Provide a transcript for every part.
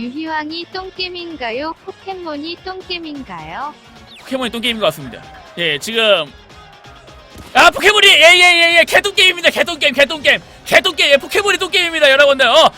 유희왕이 똥겜인가요? 포켓몬이 똥겜인가요? 포켓몬이 똥 게임인 것 같습니다. 예, 지금 아 포켓몬이 예예예예 개똥 게임입니다. 개똥 게임, 개똥 게임, 개똥 게임, 예, 포켓몬이 똥 게임입니다, 여러분들. 어.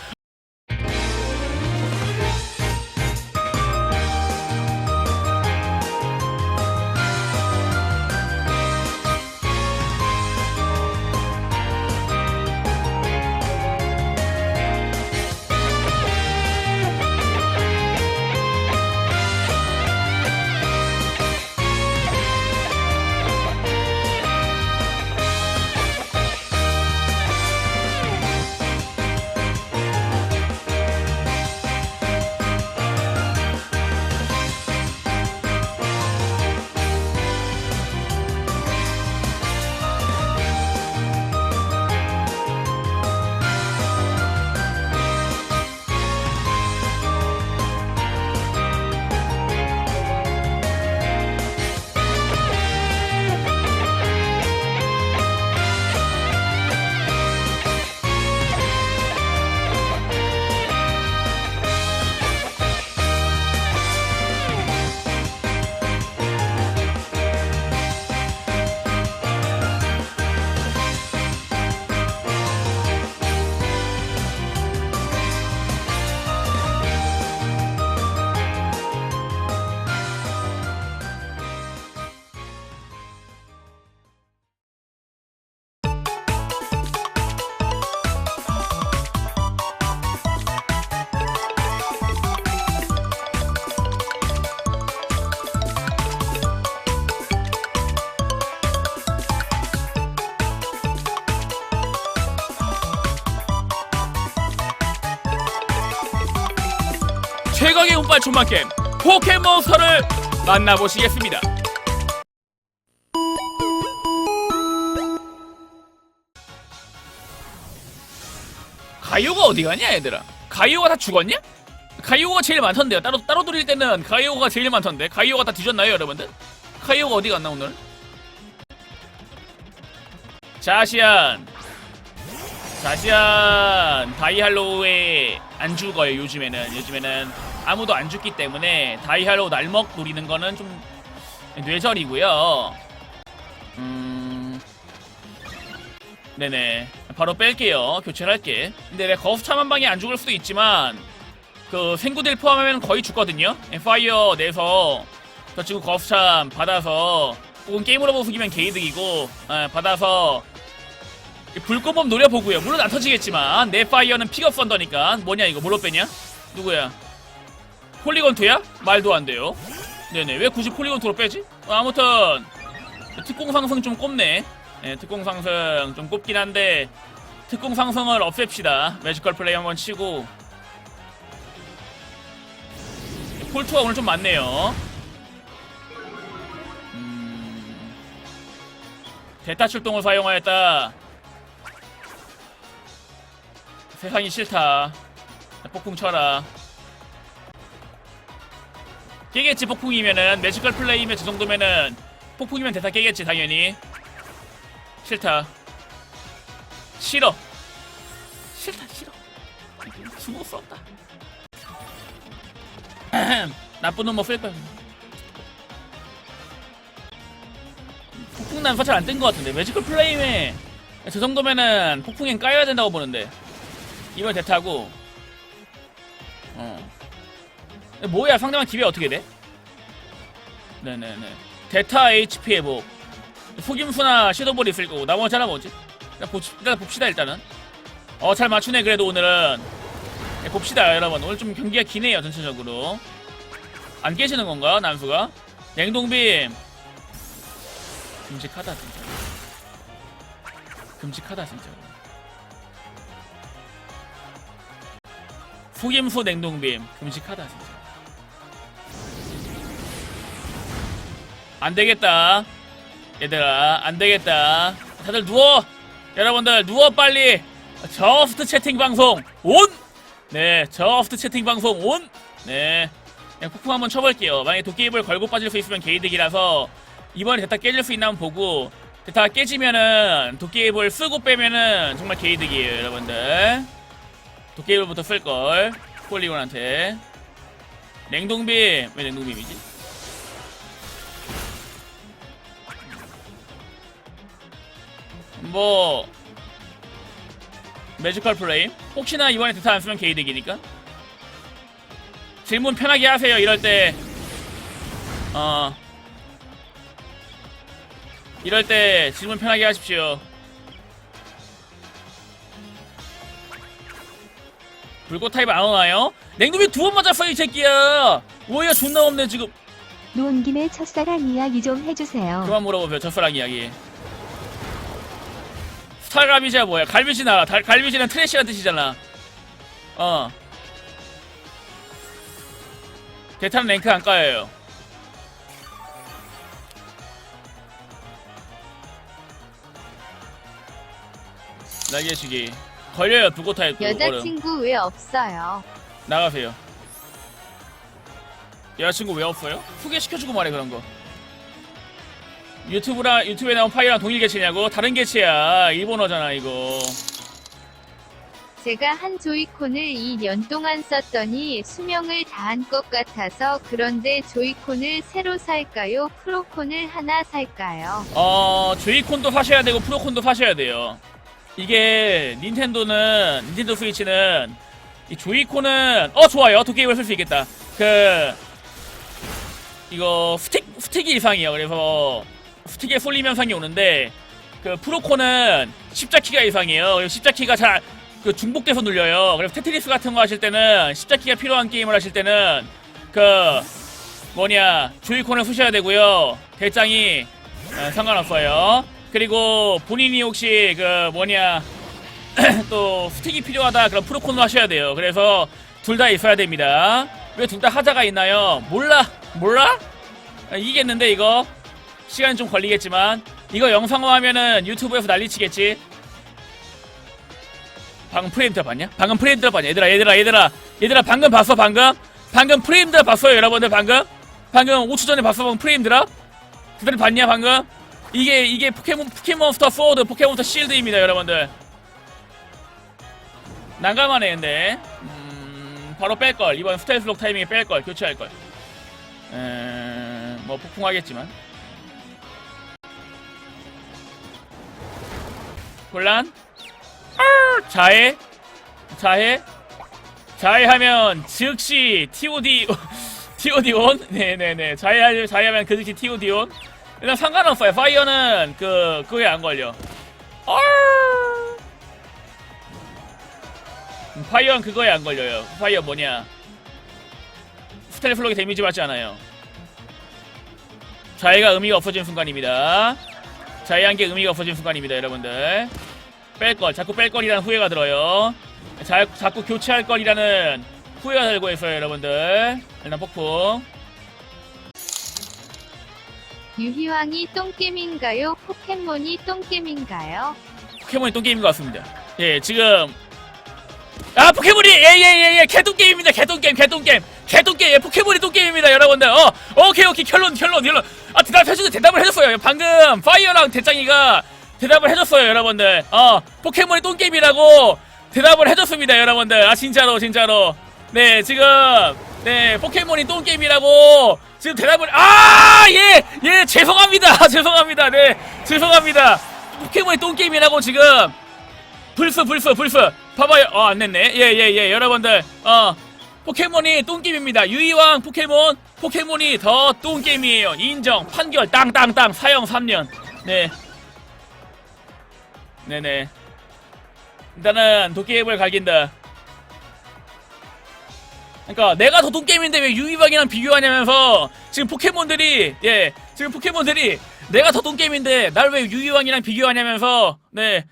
운빨 천만 게임 포켓몬스터를 만나보시겠습니다. 가이오가 어디 가냐 얘들아? 가이오가 다 죽었냐? 가이오가 제일 많던데요. 따로 따로 돌릴 때는 가이오가 제일 많던데. 가이오가 다 뒤졌나요, 여러분들? 가이오가 어디 갔나 오늘? 자시안, 자시안, 다이할로우에 안 죽어요. 요즘에는 요즘에는 아무도 안 죽기 때문에 다이할로우 날먹 노리는 거는 좀 뇌절이고요. 음, 네네. 바로 뺄게요. 교체를 할게. 근데 내가 거수참 한 방에 안 죽을 수도 있지만 그 생구들 포함하면 거의 죽거든요. 파이어 내서 저 친구 거수참 받아서 혹은 게임으로 부수기면 개이득이고 예, 받아서 불꽃범 노려보고요. 물론 안 터지겠지만 내 파이어는 픽업 썬더니까 뭐냐 이거 뭘로 빼냐? 누구야? 폴리건 2야? 말도 안 돼요. 네네 왜 굳이 폴리건 2로 빼지? 어, 아무튼 특공 상승 좀 꼽네. 예, 특공 상승 좀 꼽긴 한데 특공 상승을 없앱시다. 매지컬 플레이 한번 치고 폴투가 오늘 좀 많네요. 음... 대타 출동을 사용하였다. 세상이 싫다. 폭풍 쳐라. 깨겠지 폭풍이면은 매지컬 플레이면 저 정도면은 폭풍이면 대타 깨겠지 당연히. 싫다. 싫어. 싫다 싫어. 숨어 수 없다. 나쁜 놈뭐 쓸 거야. 폭풍난 사실 안 뜬 것 같은데 매지컬 플레임에 저 정도면은 폭풍엔 까여야 된다고 보는데 이번 대타고 뭐야 상대방 기회 어떻게 돼? 네네네. 대타 HP 회복 속임수나 시도볼 있을 거고 나머지 하나 뭐지? 일단, 보, 일단 봅시다 일단은. 어 잘 맞추네 그래도 오늘은. 네, 봅시다 여러분. 오늘 좀 경기가 기네요 전체적으로. 안 깨지는 건가 남수가? 냉동빔. 끔찍하다 진짜. 끔찍하다 진짜. 속임수 냉동빔. 끔찍하다 진짜 안 되겠다. 얘들아 안 되겠다. 다들 누워. 여러분들 누워 빨리. 저스트 채팅 방송 온! 네 저스트 채팅 방송 온! 네. 그냥 폭풍 한번 쳐볼게요. 만약에 도깨비를 걸고 빠질 수 있으면 게이득이라서 이번에 대타 깨질 수 있나 한번 보고 대타 깨지면은 도깨비를 쓰고 빼면은 정말 게이득이에요 여러분들. 도깨비부터 쓸걸 폴리곤한테. 냉동빔. 왜 냉동빔이지? 뭐 매지컬 플레임 혹시나 이번에 대타 안 쓰면 개이득이니까 질문 편하게 하세요 이럴 때 어. 이럴 때 질문 편하게 하십시오. 불꽃 타입 안 오나요? 냉동비 두번 맞았어 이 새끼야. 오히려 존나 없네 지금. 노은 김에 첫사랑 이야기 좀 해주세요. 그만 물어보세요 첫사랑 이야기. 스타갈비지야 뭐야? 갈비지 나라. 달- 갈비지는 트래시란 뜻이잖아. 어. 대타는 랭크 안 까요. 날개치기 걸려요 얼음. 여자친구 왜 없어요? 나가세요. 여자친구 왜 없어요? 소개시켜주고 말해 그런 거. 유튜브랑 유튜브에 나온 파일이랑 동일 개체냐고? 다른 개체야. 일본어잖아 이거. 제가 한 조이콘을 2년 동안 썼더니 수명을 다한 것 같아서 그런데 조이콘을 새로 살까요? 프로콘을 하나 살까요? 어 조이콘도 사셔야 되고 프로콘도 사셔야 돼요. 이게 닌텐도는 닌텐도 스위치는 이 조이콘은 어 좋아요. 도게임을 쓸 수 있겠다. 그 이거 스틱 스틱이 이상이에요. 그래서 스틱에 쏠림 현상이 오는데 그 프로콘은 십자키가 이상이에요. 그래서 십자키가 잘 그 중복돼서 눌려요. 그래서 테트리스 같은 거 하실 때는 십자키가 필요한 게임을 하실 때는 그 뭐냐 조이콘을 쓰셔야 되고요. 대장이 어, 상관없어요. 그리고 본인이 혹시 그 뭐냐 또 스틱이 필요하다 그럼 프로콘을 하셔야 돼요. 그래서 둘 다 있어야 됩니다. 왜 둘 다 하자가 있나요? 몰라 몰라? 아, 이기겠는데 이거 시간 좀 걸리겠지만 이거 영상화하면은 유튜브에서 난리치겠지. 방금 프레임 들 봤냐? 방금 프레임 들 봤냐? 얘들아 얘들아 얘들아 얘들아 방금 봤어 방금? 방금 프레임 들 봤어요 여러분들 방금? 방금 5초 전에 봤어 방금 프레임 들아? 그들 봤냐 방금? 이게 이게 포켓몬 포켓몬스터 소드 포켓몬스터 실드입니다 여러분들 난감하네 근데 음, 바로 뺄걸 이번 스텔스 록 타이밍에 뺄걸 교체할걸 에... 뭐 폭풍하겠지만 곤란? 아, 자해? 자해? 자해하면 즉시 TOD TOD 온 네네네. 자해하 자해하면 그 즉시 TOD 온 일단 상관없어요. 파이어는 그 그게 안 걸려. 아! 음, 파이어는 그거에 안 걸려요. 파이어 뭐냐? 스텔 플록이 데미지 받지 않아요. 자해가 의미가 없어진 순간입니다 자해한 게 의미가 없어진 순간입니다 여러분들. 뺄 걸 자꾸 뺄 걸이라는 후회가 들어요. 자, 자꾸 교체할 걸이라는 후회가 들고 있어요 여러분들. 일단 폭풍. 유희왕이 똥겜인가요? 포켓몬이 똥겜인가요? 포켓몬이 똥게임인 것 같습니다. 예 지금 아 포켓몬이 예예 예 예. 개똥 게임입니다. 개똥 게임 개똥 게임. 개똥 게임 예, 포켓몬이 똥 게임입니다 여러분들. 어 오케이 오케이. 결론 결론 결론. 아 대답해주는 대답을 해줬어요. 방금 파이어랑 대짱이가 대답을 해줬어요 여러분들. 어 포켓몬이 똥 게임이라고 대답을 해줬습니다 여러분들. 아 진짜로 진짜로. 네 지금 네 포켓몬이 똥 게임이라고 지금 대답을 아예예 죄송합니다. 죄송합니다. 네 죄송합니다. 포켓몬이 똥 게임이라고 지금. 불스 불스 불스 봐봐요. 어 안 냈네. 예 예 예. 여러분들 어 포켓몬이 똥게임입니다. 유이왕 포켓몬 포켓몬이 더 똥게임이에요. 인정 판결 땅땅땅. 사형 3년. 네. 네네. 일단은 도깨비을 갈긴다. 그러니까 내가 더 똥게임인데 왜 유이왕이랑 비교하냐면서 지금 포켓몬들이 예 지금 포켓몬들이 내가 더 똥게임인데 날 왜 유이왕이랑 비교하냐면서 네.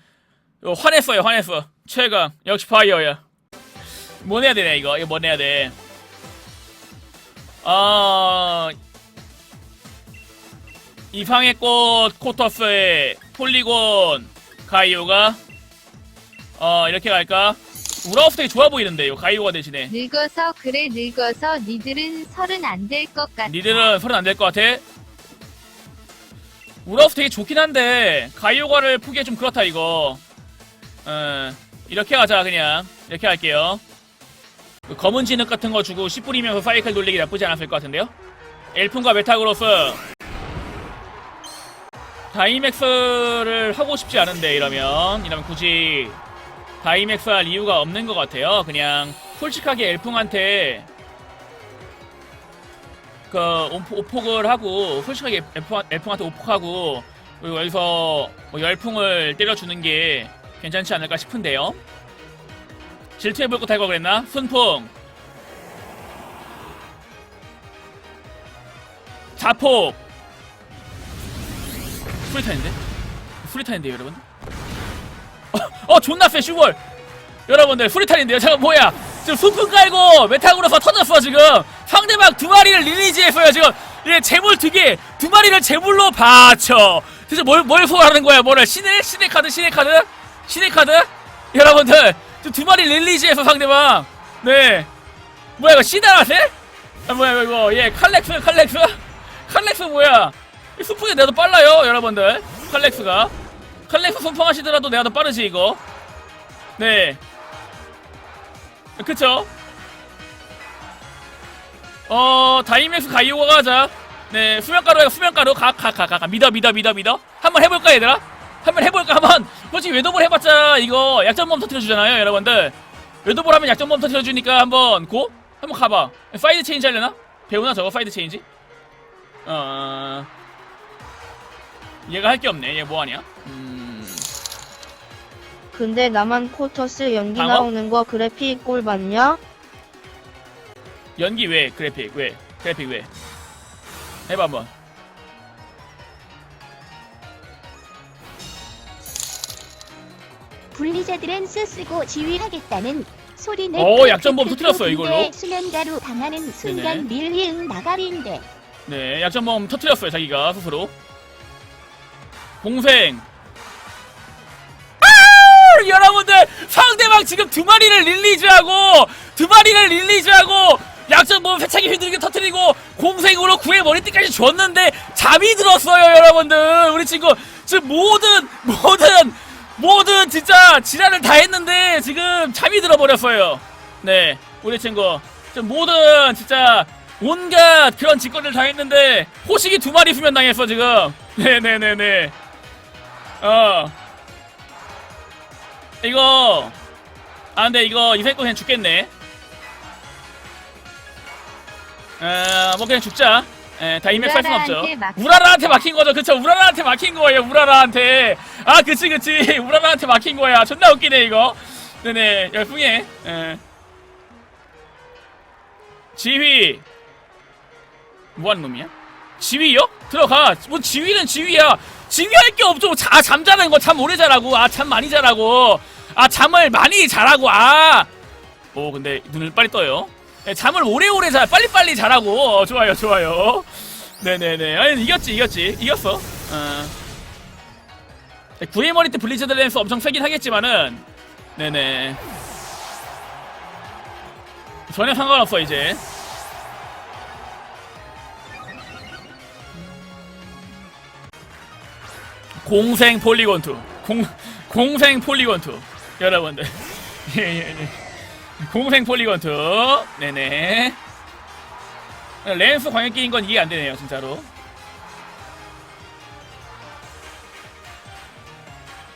이거 화냈어요 화냈어 최강. 역시 파이어야. 뭐 내야 되냐 이거? 이거 뭐 내야 돼? 어... 이상의 꽃 코터스의 폴리곤 가이오가? 어 이렇게 갈까? 우라우스 되게 좋아 보이는데 요 가이오가 대신에. 늙어서 그래 늙어서 니들은 서른 안 될 것 같아. 니들은 서른 안 될 것 같아? 우라우스 되게 좋긴 한데 가이오가를 푸기에 좀 그렇다 이거. 어, 이렇게 가자 그냥 이렇게 할게요 그 검은 진흙 같은 거 주고 씨 뿌리면서 사이클 돌리기 나쁘지 않았을 것 같은데요? 엘픈과 메타그로스 다이맥스를 하고 싶지 않은데 이러면 이러면 굳이 다이맥스 할 이유가 없는 것 같아요. 그냥 솔직하게 엘풍한테 그 오폭을 하고 솔직하게 엘풍, 엘풍한테 오폭하고 그리고 여기서 뭐 열풍을 때려주는 게 괜찮지 않을까 싶은데요. 질투해볼 것 할거 그랬나? 순풍 자폭 프리타인데? 프리타인데요 여러분? 어, 어 존나 세 슈월 여러분들 프리타인데요 잠깐 뭐야 지금 순풍 깔고 메타그로서 터졌어 지금 상대방 두 마리를 리리즈했어요 지금 예 재물 두 개 두 마리를 재물로 받쳐 대체 뭘, 뭘 소화하는 거야 뭐를 신의? 신의 카드 신의 카드? 신의 카드? 여러분들 두 마리 릴리즈해서 상대방. 네. 뭐야 이거 시다라세? 아 뭐야 이거 예 칼렉스 칼렉스? 칼렉스 뭐야? 이 순풍이 내가 더 빨라요 여러분들. 칼렉스가. 칼렉스 순풍 하시더라도 내가 더 빠르지 이거. 네. 그쵸? 어 다이맥스 가이오가 가자. 네 수면가루 수면가루. 가가 가 가. 믿어 믿어 믿어 믿어. 한번 해볼까 얘들아 한번 해볼까? 한번. 솔직히 외도볼 해봤자 이거 약점범 터트려주잖아요 여러분들. 외도볼 하면 약점범 터트려주니까 한번 고? 한번 가봐. 사이드 체인지 하려나? 배우나 저거 사이드 체인지? 어. 얘가 할 게 없네. 얘 뭐하냐? 음. 근데 나만 코터스 연기 방어? 나오는 거 그래픽 꼴 봤냐? 연기 왜? 그래픽 왜? 그래픽 왜? 해봐 한번 분리자들은 스쓰고 지휘하겠다는 소리는 어, 약점범 터뜨렸어요, 이걸로. 수면가루 당하는 순간 밀리응 나가리인데 네, 약점범 터트렸어요, 자기가 스스로. 공생. 아! 여러분들, 상대방 지금 두 마리를 릴리즈하고, 두 마리를 릴리즈하고, 약점범 세차게 휘두르게 터트리고, 공생으로 구의 머리띠까지 줬는데, 잠이 들었어요, 여러분들. 우리 친구, 지금 모든, 모든, 모든 진짜 지랄을 다 했는데, 지금 잠이 들어버렸어요. 네, 우리 친구. 모든, 진짜, 온갖 그런 짓거리를 다 했는데 호식이 두 마리 수면 당했어 지금. 네네네네. 어. 이거. 아 근데 이거 이색 거 그냥 죽겠네. 어뭐 그냥 죽자 에, 다 이맥 살 순 없죠 우라라한테 막힌 거죠 그쵸 우라라한테 막힌 거예요 우라라한테 아 그치 그치 우라라한테 막힌 거야 존나 웃기네 이거 네네 열풍해 에. 지휘 뭐하는 놈이야? 지휘요? 들어가. 뭐 지휘는 지휘야. 지휘할 게 없죠. 자, 잠 자는 거 잠 오래 자라고. 아, 잠 많이 자라고. 아, 잠을 많이 자라고. 아. 오, 근데 눈을 빨리 떠요. 네, 잠을 오래오래 자. 빨리빨리 자라고. 어, 좋아요, 좋아요. 네네네. 아니, 이겼지, 이겼지. 이겼어. 어. 네, 구의 머리 때 블리자드 랜스 엄청 세긴 하겠지만은. 네네. 전혀 상관없어, 이제. 공생 폴리곤 2. 공 공생 폴리곤 2. 여러분들. 예, 예, 예. 공생 폴리곤 2. 네네. 랜스 광역 끼인 건 이해 안 되네요, 진짜로.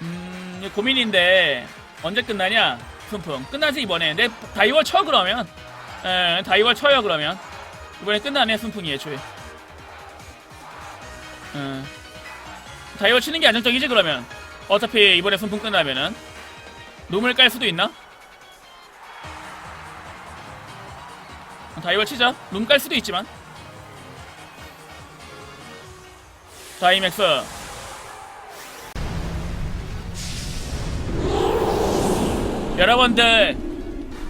음, 고민인데 언제 끝나냐? 순풍. 끝나지 이번에. 내 다이월 쳐 그러면. 예, 다이월 쳐요 그러면. 이번에 끝나네 순풍이 애초에. 음. 다이어 치는 게 안정적이지 그러면 어차피 이번에 순풍 끝나면은 놈을 깔 수도 있나? 다이어 치자. 놈깔 수도 있지만. 다이맥스. 여러분들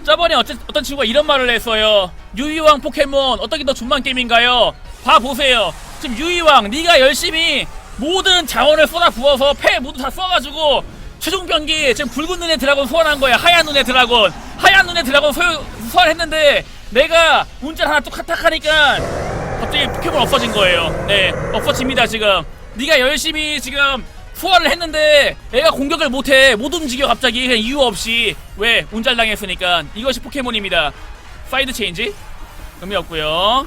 저번에 어째, 어떤 친구가 이런 말을 했어요. 유이왕 포켓몬 어떻게 더 존만 게임인가요? 봐보세요. 지금 유이왕 네가 열심히 모든 자원을 쏟아 부어서 패 모두 다 써가지고 최종 병기 지금 붉은 눈의 드라곤 소환한 거야. 하얀 눈의 드라곤. 하얀 눈의 드라곤 소, 소환했는데 내가 운전 하나 뚝 하니까 갑자기 포켓몬 없어진 거예요. 네 없어집니다 지금. 네가 열심히 지금 소환을 했는데 애가 공격을 못해 못 움직여 갑자기. 그냥 이유 없이 왜 운잘 당했으니까. 이것이 포켓몬입니다. 사이드 체인지? 의미 없고요.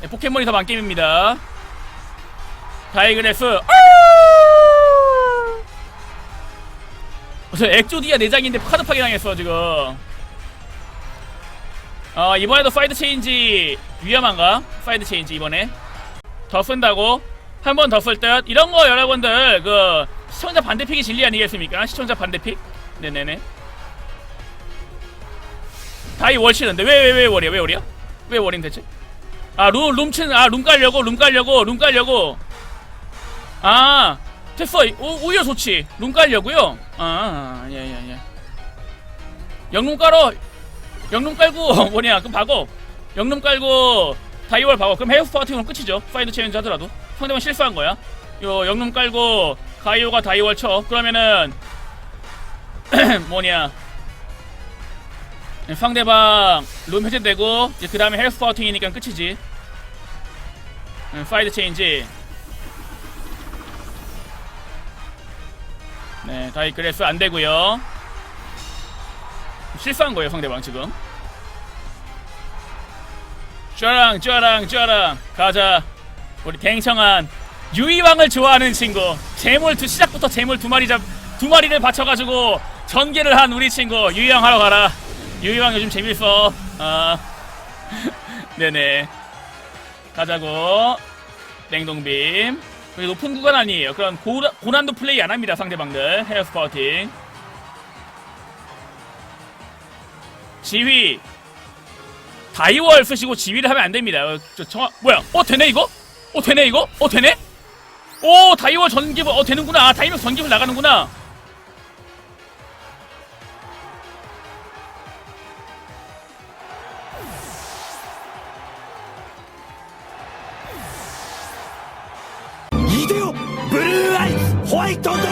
네, 포켓몬이 더 다이그레스 어, 저 엑조디아 내장인데 카드 파괴 당했어 지금 어 이번에도 사이드 체인지 위험한가? 사이드 체인지 이번에 더 쓴다고? 한 번 더 쓸 듯? 이런 거 여러분들 그 시청자 반대픽이 진리 아니겠습니까? 시청자 반대픽? 네네네 다이 월 치는데 왜 왜 왜 월이야 왜 월이야? 왜 월인 대체? 아룸 룸친 아룸 깔려고 룸 깔려고 룸 깔려고 아 됐어 오, 오히려 좋지 룸 깔려고요 아예예예 영룸 깔어 영룸 깔고 뭐냐 그럼 박어 영룸 깔고 다이월 박어 그럼 같은 경우는 끝이죠. 사이드 체인지 하더라도. 상대방 실수한 거야. 요 영룸 깔고 가이오가 다이월 쳐. 그러면은 뭐냐. 상대방 룸 해제되고 이제 그 다음에 헬스 파워팅이니까 끝이지. 음, 사이드 체인지. 네 다이그레스 안되고요. 실수한 거예요 상대방 지금 쭈아랑 쭈아랑 쭈아랑. 가자. 우리 댕청한 유이왕을 좋아하는 친구. 재물 두 시작부터 재물 두 마리 잡두 마리를 받쳐가지고 전개를 한 우리 친구. 유이왕 하러 가라. 유이왕 요즘 재밌어. 아. 네네. 가자고. 냉동빔. 여기 높은 구간 아니에요. 그런 고, 고난도 플레이 안 합니다 상대방들. 헤어 스파우팅. 지휘 다이월 쓰시고 지휘를 하면 안 됩니다. 어, 저, 저, 뭐야? 어, 되네, 이거? 어, 되네, 이거? 어, 되네? 오, 다이월 전기부, 어, 되는구나. 아, 다이맥 전기부 나가는구나. 이데오 블루 아이스 호화이트 드래곤